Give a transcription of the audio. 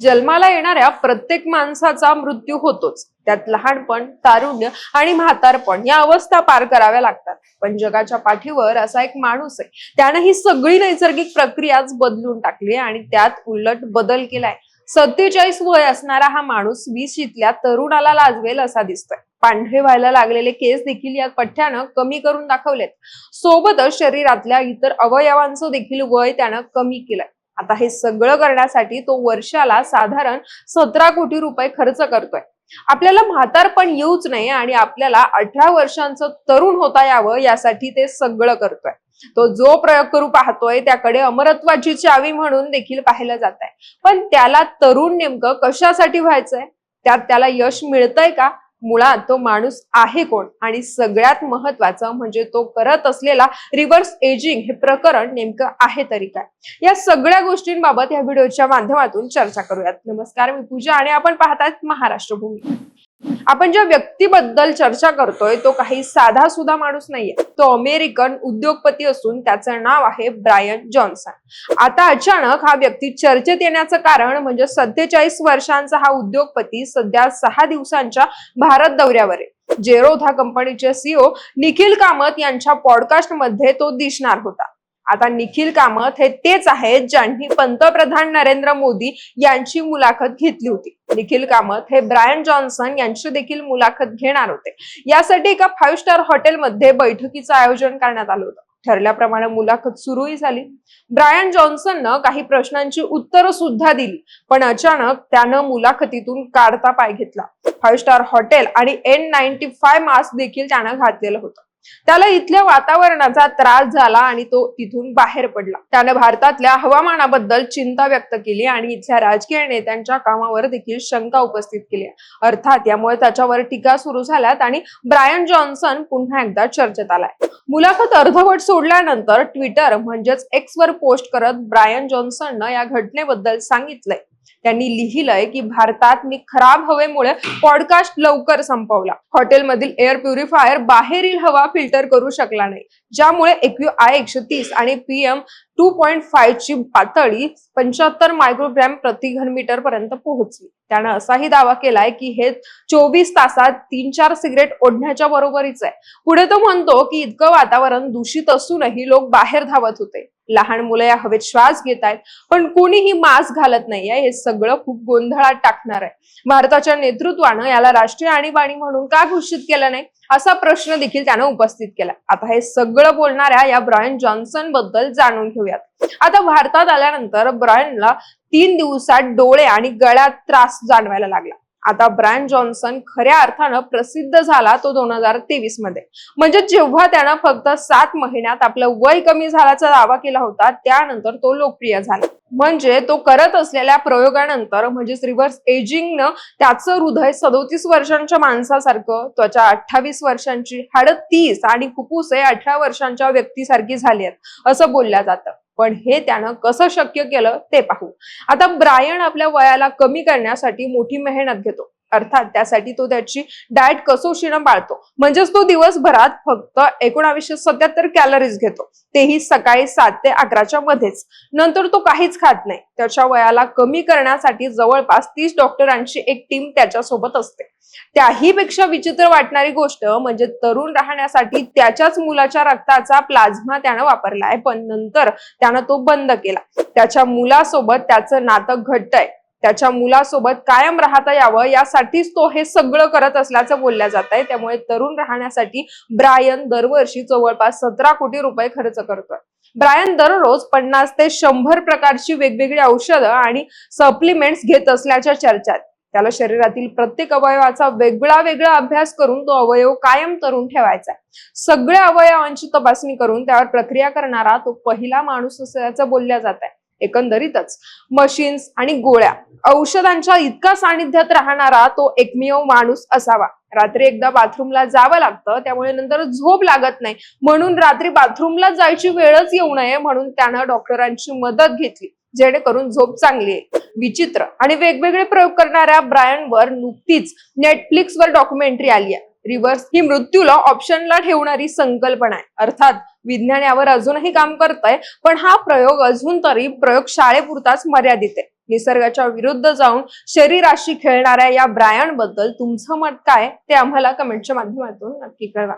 जन्माला येणाऱ्या प्रत्येक माणसाचा मृत्यू होतोच. त्यात लहानपण तारुण्य आणि म्हातारपण या अवस्था पार कराव्या लागतात. पण जगाच्या पाठीवर असा एक माणूस आहे. त्यानं ही सगळी नैसर्गिक प्रक्रियाच बदलून टाकली आणि त्यात उलट बदल केलाय. सत्तेचाळीस वय असणारा हा माणूस वीस तरुणाला लाजवेल असा दिसतोय. पांढरे व्हायला लागलेले केस देखील या पठ्ठ्यानं कमी करून दाखवलेत. सोबतच शरीरातल्या इतर अवयवांचं देखील वय त्यानं कमी केलंय. आता हे सगळं करण्यासाठी तो वर्षाला साधारण सतरा कोटी रुपये खर्च करतोय. आपल्याला म्हातारपण येऊच नाही आणि आपल्याला अठरा वर्षांचं तरुण होता यावं यासाठी ते सगळं करतोय. तो जो प्रयोग करू पाहतोय त्याकडे अमरत्वाची चावी म्हणून देखील पाहिलं जात आहे पण त्याला तरुण नेमकं कशासाठी व्हायचंय? त्यात त्याला यश मिळतंय का? मुळात तो माणूस आहे कोण? आणि सगळ्यात महत्वाचं म्हणजे तो करत असलेला रिव्हर्स एजिंग हे प्रकरण नेमकं आहे तरी काय? या सगळ्या गोष्टींबाबत या व्हिडिओच्या माध्यमातून चर्चा करूयात. नमस्कार मी पूजा आणि आपण पाहतात महाराष्ट्र भूमी आपण ज्या व्यक्तीबद्दल चर्चा करतोय तो काही साधा सुद्धा माणूस नाहीये. तो अमेरिकन उद्योगपती असून त्याचं नाव आहे ब्रायन जॉन्सन. आता अचानक हा व्यक्ती चर्चेत येण्याचं कारण म्हणजे सत्तेचाळीस वर्षांचा हा उद्योगपती सध्या सहा दिवसांच्या भारत दौऱ्यावर आहे. जेरोधा कंपनीचे सीओ निखिल कामत यांच्या पॉडकास्टमध्ये तो दिसणार होता. आता निखिल कामत हे तेच आहेत ज्यांनी पंतप्रधान नरेंद्र मोदी यांची मुलाखत घेतली होती. निखिल कामत हे ब्रायन जॉन्सन यांची देखील मुलाखत घेणार होते. यासाठी एका फाईव्ह स्टार हॉटेलमध्ये बैठकीचं आयोजन करण्यात आलं होतं. ठरल्याप्रमाणे मुलाखत सुरूही झाली. ब्रायन जॉन्सननं काही प्रश्नांची उत्तरं सुद्धा दिली पण अचानक त्यानं मुलाखतीतून काढता पाय घेतला. फाईव्ह स्टार हॉटेल आणि एन नाईन्टी फाय मास्क देखील त्यानं घातलेलं होतं. त्याला इथल्या वातावरणाचा त्रास झाला आणि तो तिथून बाहेर पडला. त्याने भारतातल्या हवामानाबद्दल चिंता व्यक्त केली आणि इथल्या राजकीय नेत्यांच्या कामावर देखील शंका उपस्थित केली अर्थात यामुळे त्याच्यावर टीका सुरू झाल्यात आणि ब्रायन जॉन्सन पुन्हा एकदा चर्चेत आलाय. मुलाखत अर्धवट सोडल्यानंतर ट्विटर म्हणजेच एक्स वर पोस्ट करत ब्रायन जॉन्सननं या घटनेबद्दल सांगितलंय. त्यांनी लिहिलंय की भारतात मी खराब हवेमुळे पॉडकास्ट लवकर संपवला. हॉटेलमधील एअर प्युरिफायर बाहेरील हवा फिल्टर करू शकला नाही. ज्यामुळे एक्यू आय एकशे तीस आणि पीएम टू पॉईंट फाईव्ह ची पातळी पंच्याहत्तर मायक्रोग्रॅम प्रति घनमीटर पर्यंत पोहोचली. त्यानं असाही दावा केलाय की हे चोवीस तासात तीन चार सिगरेट ओढण्याच्या बरोबरीच आहे. पुढे तो म्हणतो की इतकं वातावरण दूषित असूनही लोक बाहेर धावत होते. लहान मुलं या हवेत श्वास घेत आहेत पण कोणीही मास्क घालत नाहीये. हे सगळं खूप गोंधळात टाकणार आहे. भारताच्या नेतृत्वानं याला राष्ट्रीय आणीबाणी म्हणून का घोषित केलं नाही असा प्रश्न देखील त्यानं उपस्थित केला. आता हे सगळं बोलणाऱ्या या ब्रायन जॉन्सनबद्दल जाणून घेऊयात. आता भारतात आल्यानंतर ब्रायनला तीन दिवसात डोळे आणि गळ्यात त्रास जाणवायला लागला. आता ब्रँड जॉन्सन खऱ्या अर्थानं प्रसिद्ध झाला तो दोन हजार तेवीसमध्ये. म्हणजे जेव्हा त्यानं फक्त सात महिन्यात आपलं वय कमी झाल्याचा दावा केला होता त्यानंतर तो लोकप्रिय झाला. म्हणजे तो करत असलेल्या प्रयोगानंतर म्हणजेच रिव्हर्स एजिंगनं त्याचं हृदय सदोतीस वर्षांच्या माणसासारखं त्वचा अठ्ठावीस वर्षांची हाडं तीस आणि फुफ्फुसे अठरा वर्षांच्या व्यक्तीसारखी झाली आहेत असं बोलल्या जातं. पण हे त्यानं कसं शक्य केलं ते पाहू. आता ब्रायन आपल्या वयाला कमी करण्यासाठी मोठी मेहनत घेतो. अर्थात त्यासाठी तो त्याची डाएट कसोशीनं पाळतो. म्हणजेच तो दिवसभरात फक्त एकोणावीसशे सत्याहत्तर कॅलरीज घेतो. तेही सकाळी सात ते अकराच्या मध्येच. नंतर तो काहीच खात नाही. त्याच्या वयाला कमी करण्यासाठी जवळपास तीस डॉक्टरांची एक टीम त्याच्यासोबत असते. त्याही पेक्षा विचित्र वाटणारी गोष्ट म्हणजे तरुण राहण्यासाठी त्याच्याच मुलाच्या रक्ताचा प्लाझ्मा त्यानं वापरलाय. पण नंतर त्यानं तो बंद केला. त्याच्या मुलासोबत त्याचं नातं घट्ट आहे त्याच्या मुलासोबत कायम राहता यावं यासाठीच तो हे सगळं करत असल्याचं बोलल्या जात आहे. त्यामुळे तरुण राहण्यासाठी ब्रायन दरवर्षी जवळपास सतरा कोटी रुपये खर्च करतोय. ब्रायन दररोज पन्नास ते शंभर प्रकारची वेगवेगळी औषधं आणि सप्लिमेंट्स घेत असल्याच्या चर्चा त्याला शरीरातील प्रत्येक अवयवाचा वेगळा वेगळा अभ्यास करून तो अवयव कायम तरुण ठेवायचा सगळ्या अवयवांची तपासणी करून त्यावर प्रक्रिया करणारा तो पहिला माणूस असल्याचं बोलल्या जात आहे. एकंदरीतच. मशीन्स आणि गोळ्या. औषधांच्या इतका सानिध्यात राहणारा तो एकमेव माणूस असावा. रात्री एकदा बाथरूमला जावं लागतं त्यामुळे नंतर झोप लागत नाही. म्हणून रात्री बाथरूमला जायची वेळच येऊ नये म्हणून त्यानं डॉक्टरांची मदत घेतली जेणेकरून झोप चांगली आहे विचित्र आणि वेगवेगळे प्रयोग करणाऱ्या ब्रायनवर नुकतीच नेटफ्लिक्सवर डॉक्युमेंटरी आली आहे रिव्हर्स ही मृत्यूला ऑप्शनला ठेवणारी संकल्पना आहे. अर्थात विज्ञान यावर अजूनही काम करत आहे पण हा प्रयोग अजून तरी प्रयोगशाळेपुरताच मर्यादित आहे. निसर्गाच्या विरुद्ध जाऊन शरीराशी खेळणाऱ्या या ब्रायनबद्दल तुमचं मत काय ते आम्हाला कमेंटच्या माध्यमातून नक्की कळवा.